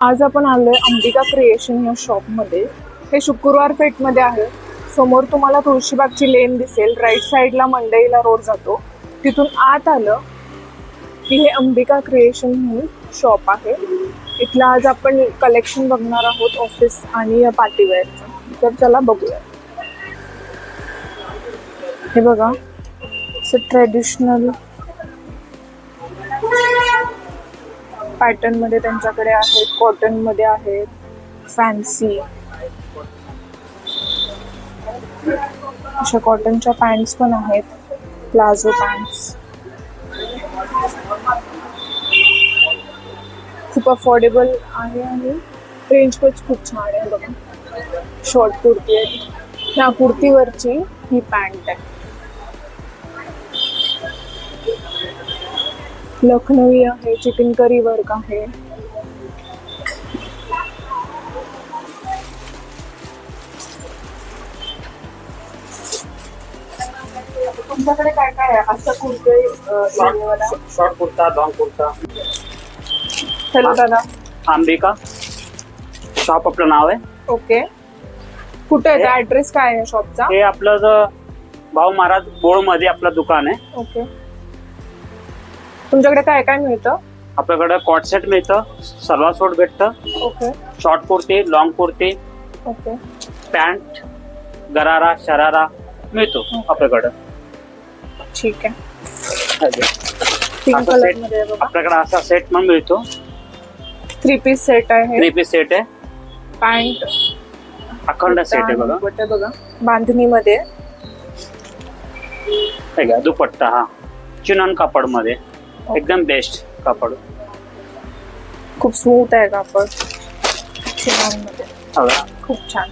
आज आपण आलोय अंबिका क्रिएशन या शॉपमध्ये हे शुक्रवार पेठमध्ये आहे. समोर तुम्हाला तुळशीबागची लेन दिसेल. राईट साईडला मंडईला रोड जातो. तिथून आत आलं की हे अंबिका क्रिएशन म्हणून शॉप आहे. इथलं आज आपण कलेक्शन बघणार आहोत ऑफिस आणि पार्टीवेअरचं. तर चला बघूया. हे बघा असं ट्रेडिशनल पॅटर्नमध्ये त्यांच्याकडे आहेत कॉटनमध्ये आहेत फॅन्सी. अशा कॉटनच्या पॅन्ट्स पण आहेत प्लाझो पॅन्ट्स. खूप अफोर्डेबल आहे आणि रेंज पण खूप छान आहे बघा. शॉर्ट कुर्ती आहे. ह्या कुर्तीवरची ही पॅन्ट आहे. लखनवी आहे चिकनकरी वर्क आहे. तुमच्याकडे काय काय आहे? असं कुर्ते short kurta long kurta. Hello दादा. अंबिका. शॉप आपलं नाव आहे. ओके. कुठे आहे? ऍड्रेस काय आहे शॉपचा हे आपलं भाऊ महाराज बोळमध्ये आपलं दुकान आहे. ओके. तुमच्याकडे काय काय मिळतं? आपल्याकडे कॉट सेट मिळतं सलवार सूट भेटतं okay. Short kurti long kurti okay. Pant gharara sharara मिळतो आपल्याकडं. ठीक आहे. पिंक असं कलर set- मध्ये आहे बघा. आपल्याकडे असा सेट पण मिळतो. थ्री पीस सेट आहे. थ्री पीस सेट आहे. पॅन्ट अखंड सेट आहे बघा. दुपट्टा बघा. बांधणीमध्ये. हे घ्या दुपट्टा हा. चिनन कापडमध्ये एकदम बेस्ट कापड. खूप स्मूथ आहे कापड. मध्ये हा. खूप छान.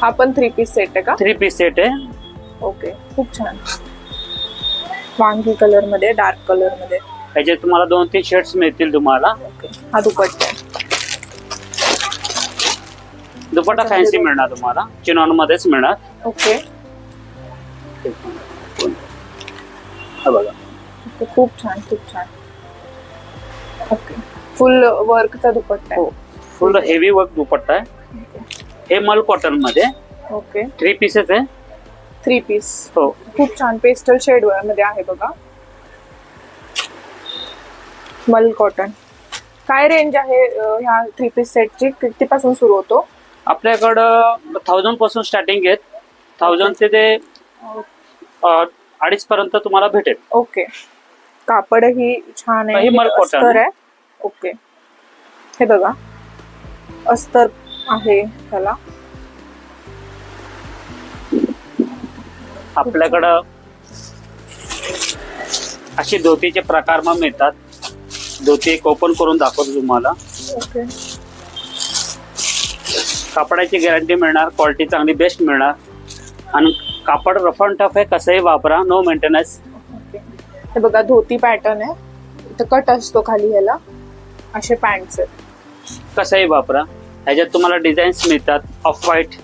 हा पण थ्री पीस सेट आहे का? थ्री पीस सेट आहे. ओके खूप छान. वांगी कलरमध्ये डार्क कलरमध्ये याचे तुम्हाला दोन तीन शेड्स मिळतील तुम्हाला. हा दुपट्टा दुपट्टा फॅन्सी मिळणार तुम्हाला. चिनॉन मध्येच मिळणार. ओके हा बघा. ओके खूप छान खूप छान. ओके. फुल वर्कचा दुपट्टा हो. फुल हेवी वर्क दुपट्टा आहे. हे मल कॉटनमध्ये ओके. थ्री पीसेस आहे. थ्री पीस हो. खूप छान पेस्टल शेडमध्ये आहे बघा. मल कॉटन. काय रेंज आहे ह्या थ्री पीस सेटची कितीपासून सुरू होतो? आपल्याकडं थाउजंडपासून स्टार्टिंग आहेत. थाउजंड ते अडीच पर्यंत तुम्हाला भेटेल. ओके. कापड ही छान आहे. हे अस्तर आहे. ओके. हे बघा. अस्तर आहे ह्याला. आपल्याकडं असे धोतीचे प्रकार मग मिळतात. धोती एक ओपन करून दाखवतो तुम्हाला. ओके. कापडाची गॅरंटी मिळणार क्वालिटी चांगली बेस्ट मिळणार. आणि कापड रफ अँड टफ आहे कसंही वापरा नो मेंटेनन्स हे बघा धोती पॅटर्न आहे. इथं कट असतो खाली ह्याला. असे पॅन्ट्स आहेत. कसंही वापरा. ह्याच्यात तुम्हाला डिझाईन्स मिळतात. ऑफ व्हाईट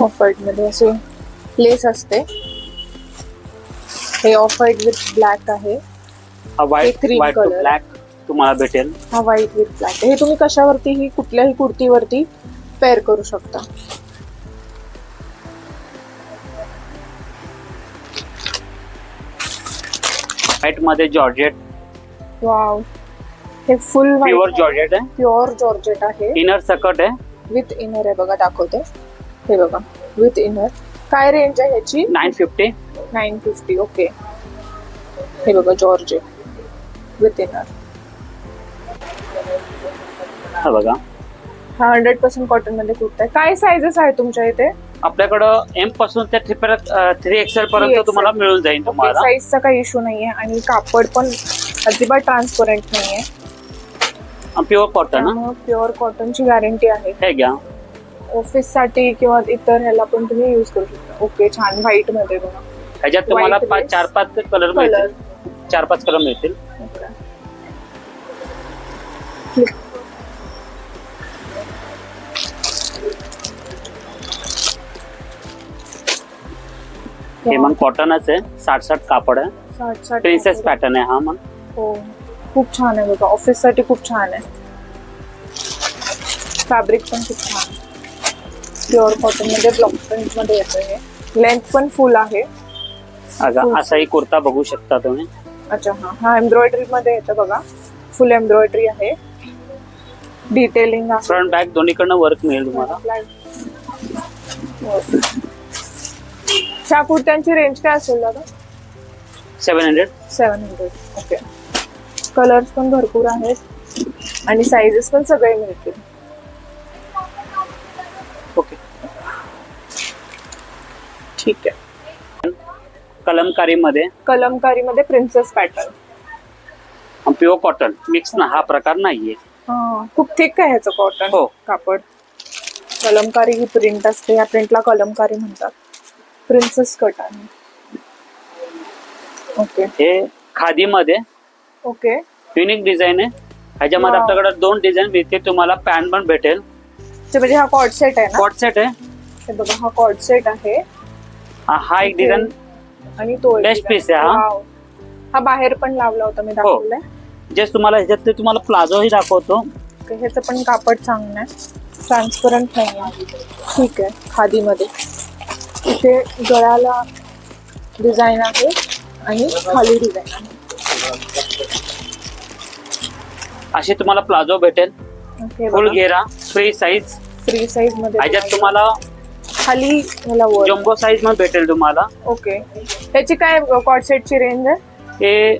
ऑफ व्हाईटमध्ये असे लेस असते. हे ऑफ व्हाईट विथ ब्लॅक आहे. हा व्हाईट व्हाईट. ब्लॅक तुम्हाला भेटेल. हा व्हाईट विथ ब्लॅक हे तुम्ही कशावरतीही कुठल्याही कुर्तीवरती पेअर करू शकता. व्हाईटमध्ये जॉर्जेट वाव हे फुल प्युअर जॉर्जेट आहे. प्युअर जॉर्जेट आहे. इनर सकट आहे. विथ इनर आहे बघा दाखवते. हे बघा विथ इनर काय रेंज आहे ह्याची? Nine fifty nine fifty okay हे बघा जॉर्जेट विथ इनर हा बघा. हा हंड्रेड पर्सेंट कॉटनमध्ये कुर्ता आहे. काय साईजेस आहे तुमच्या इथे? आपल्याकडं एमपासून ते थ्री एक्सेल पर्यंत 3XL. तुम्हाला मिळून जाईल तुम्हाला. साईजचा काही इश्यू नाहीये आणि कापड पण अजिबात ट्रान्सपरंट नाहीये. प्युअर कॉटन प्युअर कॉटनची गॅरंटी आहे. हे घ्या. ऑफिससाठी किंवा इतर ह्याला पण तुम्ही युज करू शकता. ओके छान. व्हाईटमध्ये बघा. ह्याच्यात तुम्हाला पाच. चार पाच कलर कलर मिळतील. चार पाच कलर मिळतील. हे मग कॉटनच आहे. साठ साठ कापड आहे. साठ साठ प्रिन्सेस पॅटर्न आहे हा मग. हो. खूप छान आहे बघा. ऑफिससाठी खूप छान आहे. फॅब्रिक पण खूप छान प्युअर कॉटनमध्ये ब्लॉक प्रिंटमध्ये येतं हे. लेंथ पण फुल आहे. अगा असाही कुर्ता बघू शकता तुम्ही. अच्छा हा. हा एम्ब्रॉयडरी मध्ये येतं बघा. फुल एम्ब्रॉयडरी आहे. डिटेलिंग फ्रंट बॅक दोन्हीकडनं वर्क मिळेल तुम्हाला. ह्या कुर्त्यांची रेंज काय असेल दादा? Seven hundred seven hundred okay colours पण भरपूर आहेत. आणि साईजेस पण सगळे मिळतील. ओके ठीक आहे. कलमकारीमध्ये? कलमकारीमध्ये princess pattern pure cotton mix ना हा प्रकार नाहीये. खूप थिक आहे ह्याचं कॉटन हो. कापड. कलमकारी ही प्रिंट असते. या प्रिंटला कलमकारी म्हणतात. प्रिन्सेस कट आहे ओके. हे खादीमध्ये ओके. युनिक डिझाईन आहे. ह्याच्यामध्ये. आपल्याकडे दोन डिझाईन मिळते तुम्हाला पॅन्ट पण भेटेल. म्हणजे हा कॉर्ड सेट आहे कॉट सेट आहे. हे बघा हा कॉर्ड सेट आहे. हा- हा एक डिझाईन आणि तो design. piece आहे हा. हा बाहेर पण लावला होता मी दाखवलाय. जे तुम्हाला ह्याच्यातले तुम्हाला प्लाझोही दाखवतो. ह्याचं पण कापड चांगलं आहे. ट्रान्सपरंट नाही आहे ठीक आहे खादीमध्ये. इथे गळ्याला डिझाईन आहे आणि खाली डिझाईन आहे. असे तुम्हाला प्लाझो भेटेल. ओके फुल घेरा फ्री साईज फ्री साईजमध्ये ह्याच्यात तुम्हाला खाली मला वर जम्बो साईजमध्ये भेटेल तुम्हाला. ओके. त्याची काय कॉट सेटची रेंज आहे? हे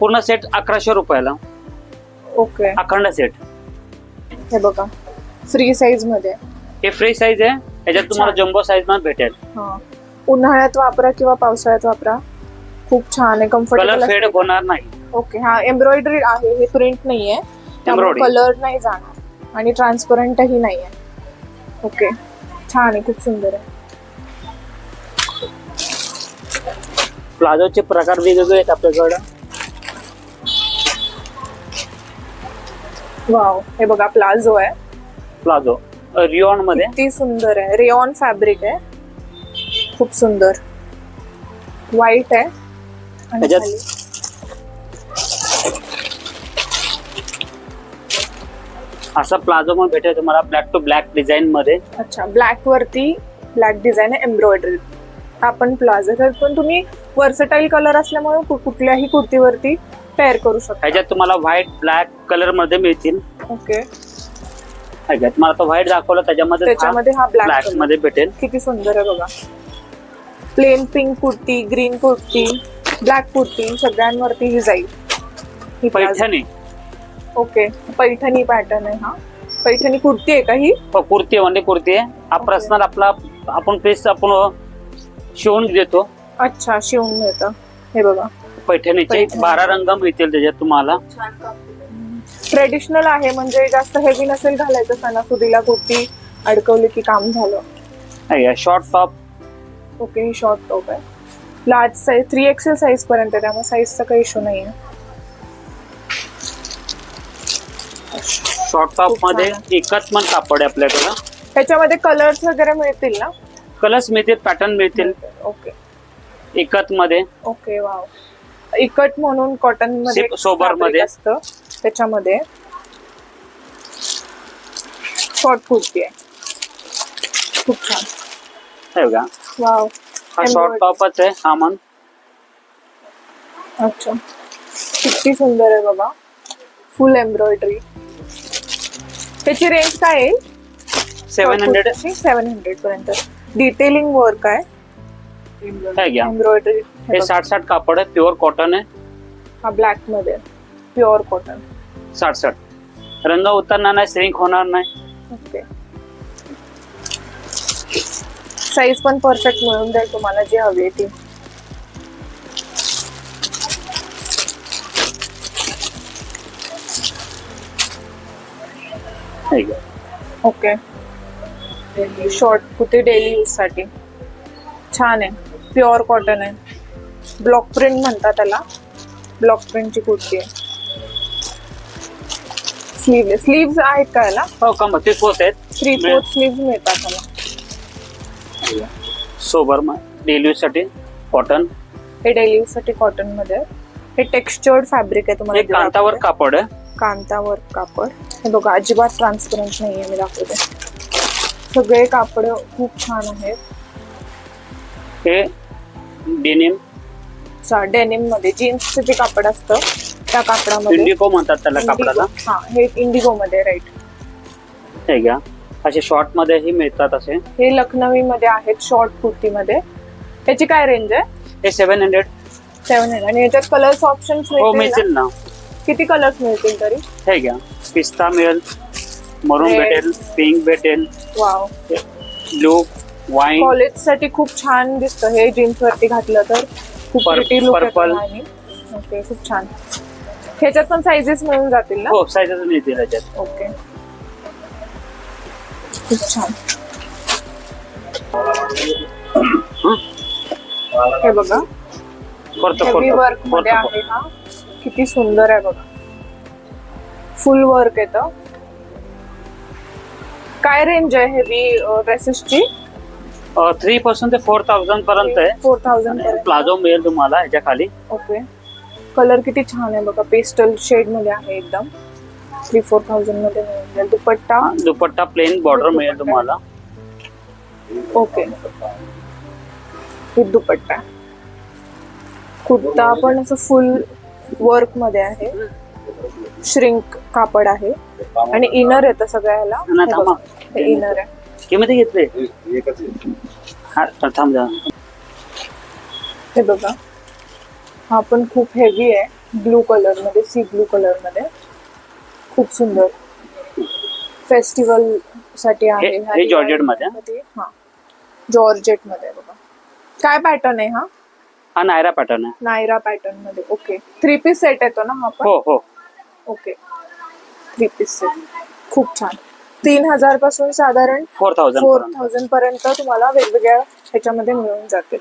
पूर्ण सेट अकराशे रुपयाला. ओके. अखंड सेट हे बघा. फ्री साईजमध्ये. हे फ्री साईज आहे. ह्याच्यात तुम्हाला जम्बो साईजमध्ये भेटेल. हा. उन्हाळ्यात वापरा किंवा पावसाळ्यात वापरा. खूप छान आहे कलर कम्फर्टेबल फेड होणार नाही. ओके हा एम्ब्रॉयडरी आहे हे प्रिंट नाहीये. त्यामुळे Embroidery. कलर नाही जाणार. आणि ट्रान्सपरंटही नाहीये. ओके छान आहे खूप सुंदर आहे. प्लाझोचे प्रकार वेगवेगळे आहेत आपल्याकडं. वाव हे बघा प्लाझो आहे. प्लाझो रिओनमध्ये किती सुंदर आहे. रेऑन फॅब्रिक आहे. खूप सुंदर. व्हाईट आहे. आणि त्याच्यात- असा प्लाझो पण भेटेल तुम्हाला ब्लॅक टू ब्लॅक डिझाईन मध्ये. अच्छा ब्लॅक वरती ब्लॅक डिझाईन आहे एम्ब्रॉयडरी आपण प्लाझो तर पण तुम्ही वर्सटाईल कलर असल्यामुळे कु- कुठल्याही कुर्तीवरती पेअर करू शकता. ह्याच्यात तुम्हाला व्हाईट ब्लॅक कलरमध्ये मिळतील. ओके ह्याच्यात तुम्हाला आता व्हाईट दाखवलं त्याच्यामध्ये त्याच्यामध्ये हा ब्लॅकमध्ये भेटेल. किती सुंदर आहे बघा. Plain pink kurti green kurti black kurti सगळ्यांवरती ही जाईल. ही. पैठणी. ओके पैठणी पॅटर्न आहे हा. पैठणी कुर्ती आहे का ही? हो, कुर्ती म्हणजे कुर्ती आहे. हा. पर्सनल आपला आपण पीस आपण शिवून देतो. अच्छा शिवून मिळतं हे बघा. पैठणीचे पैठणी. बारा रंग मिळतील त्याच्यात तुम्हाला. ट्रेडिशनल आहे म्हणजे जास्त हेवी नसेल घालायचं सणासुदीला कुर्ती अडकवली की काम झालं. शॉर्ट टॉप ओके ही शॉर्ट टॉप आहे. Large size three XL size पर्यंत आहे, त्यामुळे साईजचा काही इश्यू नाही शॉर्ट टॉपमध्ये एकच पण कापड आहे आपल्याकडं. त्याच्यामध्ये कलर्स वगैरे मिळतील ना? कलर्स मिळतील पॅटर्न मिळतील. ओके. एकत मध्ये ओके वाव. इकट म्हणून कॉटनमध्ये सोबरमध्ये. असतं. त्याच्यामध्ये शॉर्ट कुर्ती आहे. खूप छान. हे वाव हा शॉर्ट टॉपच आहे हा मन अच्छा. किती सुंदर आहे बाबा. फुल एम्ब्रॉयडरी त्याची रेंज काय येईल सेव्हन हंड्रेड सेव्हन हंड्रेड पर्यंत. डिटेलिंग वर्क आहे. एम्ब्रॉयडरी हे साठ साठ कापड आहे. प्युअर कॉटन आहे. हा ब्लॅकमध्ये. Pure cotton. साठ साठ. रंग उतरणार नाही श्रिंक होणार नाही. ओके. साईज पण परफेक्ट मिळून जाईल तुम्हाला जी हवी आहे ती. हे. ओके. शॉर्ट कुठे डेली यूजसाठी. छान आहे. प्युअर कॉटन आहे. ब्लॉक प्रिंट म्हणतात त्याला. ब्लॉक प्रिंटची कुर्ती आहे. स्लीव स्लीव्स आहेत का याला? हो का मग ते पोत आहेत. थ्री फोर्थ स्लीव्स मिळतात त्याला. सोबर डेली साठी कॉटन हे डेली साठी कॉटनमध्ये आहे. हे टेक्स्चर्ड फॅब्रिक आहे तुम्हाला इथे कांतावर दाखवते. कापड आहे. कांतावर कापड. हे बघा अजिबात ट्रान्सपरंट नाहीये मी दाखवते. सगळे कापड खूप छान आहेत. हे डेनिम डेनिममध्ये जीन्सचं जे कापड असतं त्या कापडामध्ये. इंडिको म्हणतात त्याला कापडाला. इंडिगो हा हे इंडिगो मध्ये राईट हे घ्या. असे शॉर्ट मध्येही मिळतात असे. हे लखनवी मध्ये आहेत शॉर्ट कुर्ती मध्ये त्याची काय रेंज आहे? हे सेव्हन हंड्रेड सेव्हन हंड्रेड आणि याच्यात कलर्स ऑप्शन हो मिळतील ना? किती कलर्स मिळतील तरी? हे घ्या. पिस्ता मिळेल मरून Red. भेटेल पिंक भेटेल. वाव ब्लू वाईन कॉलेजसाठी खूप छान दिसतं. हे जीन्स वरती घातलं तर. खूप Pur- purple. ओके खूप छान. ह्याच्यात पण साईजेस मिळून जातील ना? हो साईजेस मिळतील याच्यात ओके खूप छान. हे बघा. करतो हेवी वर्क करतो मध्ये करतो आहे हा. किती सुंदर आहे बघा. फुल वर्क येतं काय रेंज आहे हेवी ड्रेसेसची थ्री पासून ते फोर थाउजंड पर्यंत आहे. फोर थाउजंड प्लाझो मिळेल तुम्हाला ह्याच्या खाली. ओके कलर किती छान आहे बघा. पेस्टल शेडमध्ये आहे एकदम. थ्री फोर थाउजंडमध्ये मिळून जाईल दुपट्टा दुपट्टा प्लेन बॉर्डर मिळेल तुम्हाला. ओके विथ दुपट्टा. कुर्ता पण असं फुल वर्कमध्ये आहे. श्रिंक कापड आहे. आणि इनर येतं सगळ्याला. इनर आहे. किती घेतले? हा हे बघा. हा पण खूप हेवी आहे. ब्लू कलरमध्ये सी ब्लू कलरमध्ये. खूप सुंदर. फेस्टिवलसाठी आहे हे- हे georgette मध्ये? हा. जॉर्जेटमध्ये बघा. काय पॅटर्न आहे हा? हा नायरा पॅटर्न आहे. नायरा पॅटर्नमध्ये. ओके थ्री पीस सेट येतो ना हा पण? हो हो. ओके थ्री पीस सेट खूप छान. तीन हजारपासून साधारण फोर थाउजंड फोर थाउजंड पर्यंत तुम्हाला वेगवेगळ्या ह्याच्यामध्ये मिळून जातील.